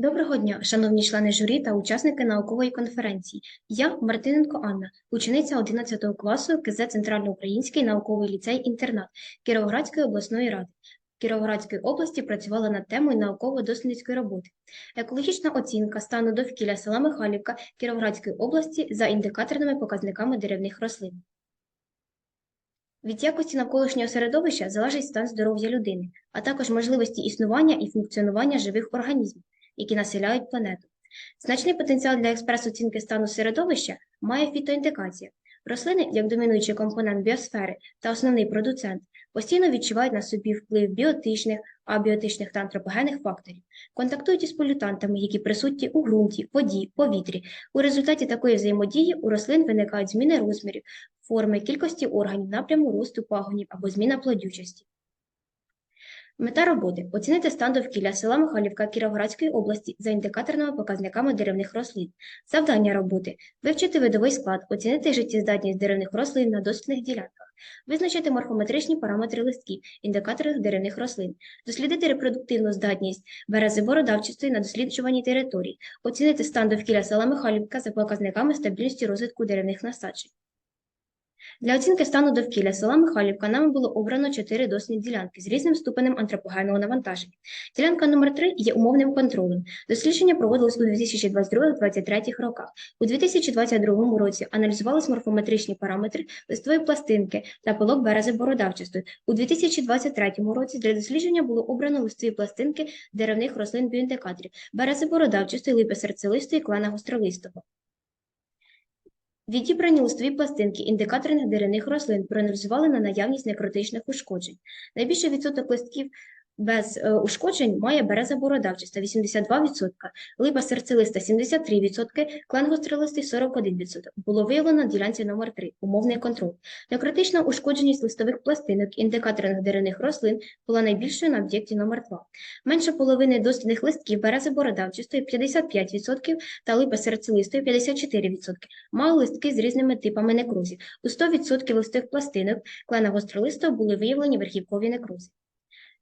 Доброго дня, шановні члени журі та учасники наукової конференції. Я Мартиненко Анна, учениця 11 класу КЗ Центральноукраїнський науковий ліцей-інтернат Кіровоградської обласної ради. Кіровоградської області працювала над темою науково-дослідницької роботи. Екологічна оцінка стану довкілля села Михайлівка Кіровоградської області за індикаторними показниками деревних рослин. Від якості навколишнього середовища залежить стан здоров'я людини, а також можливості існування і функціонування живих організмів, які населяють планету. Значний потенціал для експрес-оцінки стану середовища має фітоіндикація. Рослини, як домінуючий компонент біосфери та основний продуцент, постійно відчувають на собі вплив біотичних, абіотичних та антропогенних факторів, контактують із полютантами, які присутні у ґрунті, воді, повітрі. У результаті такої взаємодії у рослин виникають зміни розмірів, форми, кількості органів, напряму росту пагонів або зміна плодючості. Мета роботи оцінити стан довкілля села Михайлівка Кіровоградської області за індикаторними показниками деревних рослин. Завдання роботи вивчити видовий склад, оцінити життєздатність деревних рослин на дослідних ділянках, визначити морфометричні параметри листків, індикаторних деревних рослин, дослідити репродуктивну здатність берези бородавчастої на досліджуваній території, оцінити стан довкілля села Михайлівка за показниками стабільності розвитку деревних насаджень. Для оцінки стану довкілля села Михайлівка нами було обрано чотири дослідні ділянки з різним ступенем антропогенного навантаження. Ділянка номер 3 є умовним контролем. Дослідження проводилось у 2022-2023 роках. У 2022 році аналізувались морфометричні параметри листової пластинки та пилок берези бородавчастої. У 2023 році для дослідження було обрано листові пластинки деревних рослин біоіндикаторів берези бородавчастої, липи серцелистої, клена гостролистого. Відібрані листові пластинки індикаторних деревних рослин проаналізували на наявність некротичних ушкоджень. Найбільший відсоток листків без е, ушкоджень має береза бородавчаста 82%, липа серцелиста 73%, клен гостролистий 41%. Було виявлено на ділянці номер 3 умовний контроль. Некротична ушкодженість листових пластинок індикаторних деревних рослин була найбільшою на об'єкті номер 2 Менше половини дослідних листків берези бородавчастої 55% та липа серцелистої 54%. Мали листки з різними типами некрозів. У 100% листових пластинок клена гостролистого були виявлені верхівкові некрози.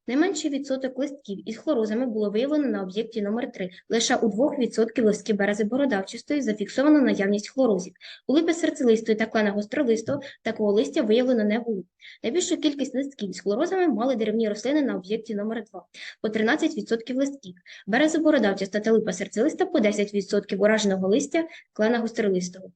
Найменший відсоток листків із хлорозами було виявлено на об'єкті номер 3 Лише у 2% листків берези бородавчастої зафіксовано наявність хлорозів. У липи серцелистої та клена гостролистого такого листя виявлено не було. Найбільшу кількість листків з хлорозами мали деревні рослини на об'єкті номер 2 по 13% листків. Береза бородавчаста та липа серцелиста по 10% ураженого листя клена гостролистого.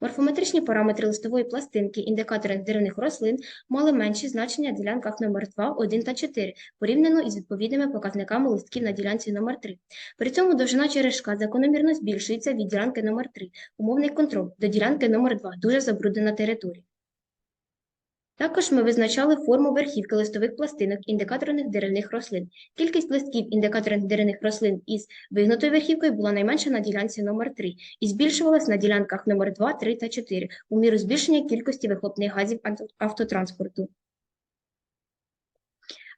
Морфометричні параметри листової пластинки індикатори деревних рослин мали менші значення в ділянках номер 2, 1 та 4, порівняно із відповідними показниками листків на ділянці номер 3. При цьому довжина черешка закономірно збільшується від ділянки номер 3, умовний контроль, до ділянки номер 2, дуже забруднена територія. Також ми визначали форму верхівки листових пластинок індикаторних деревних рослин. Кількість листків індикаторних деревних рослин із вигнутою верхівкою була найменша на ділянці номер 3 і збільшувалась на ділянках номер 2, 3 та 4 у міру збільшення кількості вихлопних газів автотранспорту.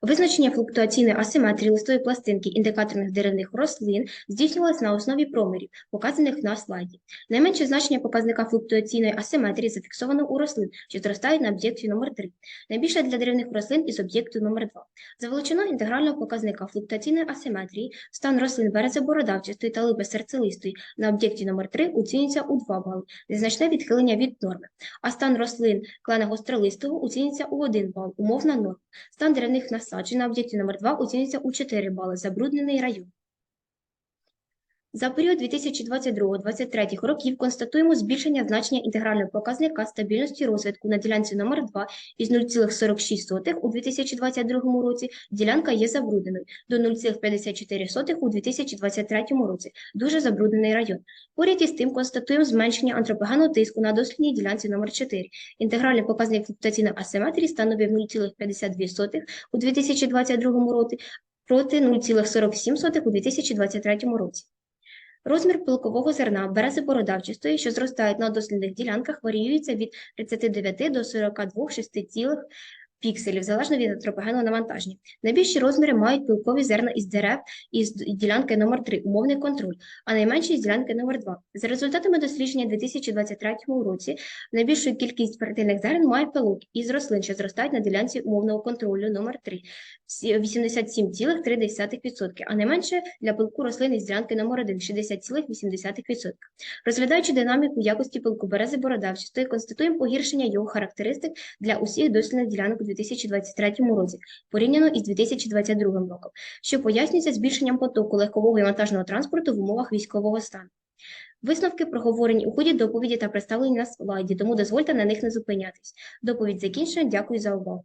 Визначення флуктуаційної асиметрії листової пластинки індикаторних деревних рослин здійснювалося на основі промірів, показаних на слайді. Найменше значення показника флуктуаційної асиметрії зафіксовано у рослин, що зростають на об'єкті номер 3 найбільше для деревних рослин із об'єкту номер 2 За величиною інтегрального показника флуктуаційної асиметрії стан рослин березобородавчастої та липи серцелистої на об'єкті номер 3 оцінюється у 2 бали, незначне відхилення від норми, а стан рослин клена гостролистого оцінюється у 1 бал, умовна норма. Стан деревних насаджень в об'єкті номер 2 оцінюється у 4 бали, забруднений район. За період 2022-2023 років констатуємо збільшення значення інтегрального показника стабільності розвитку на ділянці номер 2 із 0,46 у 2022 році ділянка є забрудненою до 0,54 у 2023 році, дуже забруднений район. Поряд із тим констатуємо зменшення антропогенного тиску на дослідній ділянці номер 4 Інтегральний показник флуктуаційної асиметрії становив 0,52 у 2022 році проти 0,47 у 2023 році. Розмір пилкового зерна. Берези бородавчистої, що зростають на дослідних ділянках, варіюється від 39 до 42,6 пікселів залежно від антропогенного навантаження. Найбільші розміри мають пилкові зерна із дерев із ділянки номер 3 умовний контроль, а найменші з ділянки номер 2 За результатами дослідження у 2023 році найбільшу кількість фертильних зерен має пилок із рослин, що зростають на ділянці умовного контролю номер 3 всі- 87,3%, а найменше для пилку рослин із ділянки номер 1 60,8%. Розглядаючи динаміку якості пилку берези бородавчастої, констатуємо погіршення його характеристик для усіх дослідних ділянок 2023 році, порівняно із 2022 роком, що пояснюється збільшенням потоку легкового і вантажного транспорту в умовах військового стану. Висновки проговорені у ході доповіді та представлені на слайді, тому дозвольте на них не зупинятись. Доповідь закінчена. Дякую за увагу.